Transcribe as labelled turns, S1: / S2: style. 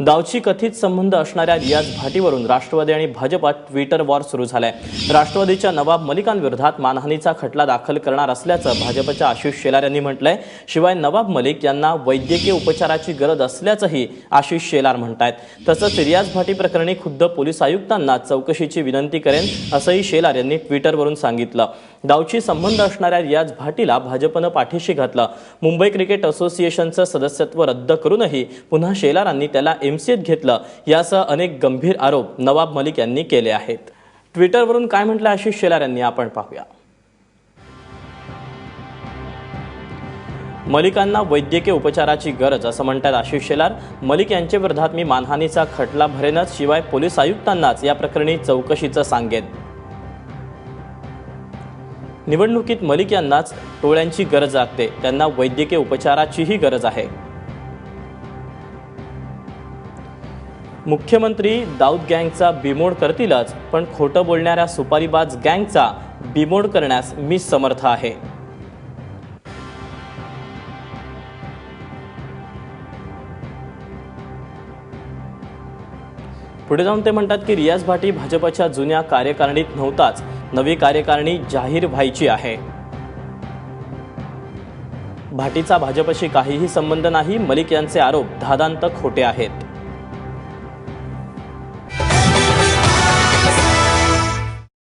S1: दावची कथित संबंध असणाऱ्या रियाज भाटीवरून राष्ट्रवादी आणि भाजपात ट्विटर वॉर सुरू झालाय. राष्ट्रवादीच्या नवाब मलिकांविरोधात मानहानीचा खटला दाखल करणार असल्याचं भाजपच्या आशिष शेलार यांनी म्हटलंय. शिवाय नवाब मलिक यांना वैद्यकीय उपचाराची गरज असल्याचंही आशिष शेलार म्हणतायत. तसंच रियाज भाटी प्रकरणी खुद्द पोलीस आयुक्तांना चौकशीची विनंती करेन असंही शेलार यांनी ट्विटरवरून सांगितलं. दावची संबंध असणाऱ्या रियाज भाटीला भाजपनं पाठीशी घातलं. मुंबई क्रिकेट असोसिएशनचं सदस्यत्व रद्द करूनही पुन्हा शेलारांनी त्याला एमसीएत घेतलं. यासह अनेक गंभीर आरोप नवाब मलिक यांनी केले आहेत. ट्विटरवरून काय म्हटलं आशिष शेलार यांनी आपण पाहूया. मलिकांना वैद्यकीय उपचाराची गरज असं म्हणतात आशिष शेलार. मलिक यांच्या विरोधात मी मानहानीचा खटला भरेनच शिवाय पोलीस आयुक्तांनाच या प्रकरणी चौकशीचं सांगेन. निवडणुकीत मलिक यांनाच टोळ्यांची गरज लागते. त्यांना वैद्यकीय उपचाराचीही गरज आहे. मुख्यमंत्री दाऊद गँगचा बिमोड करतीलच पण खोटं बोलणाऱ्या सुपारीबाज गँगचा बिमोड करण्यास मी समर्थ आहे. पुढे जाऊन ते म्हणतात की रियाज भाटी भाजपच्या जुन्या कार्यकारिणीत नव्हताच. नवी कार्यकारिणी जाहीर व्हायची आहे. भाटीचा भाजपशी काहीही संबंध नाही मलिक यांचे आरोप धादांत खोटे आहेत.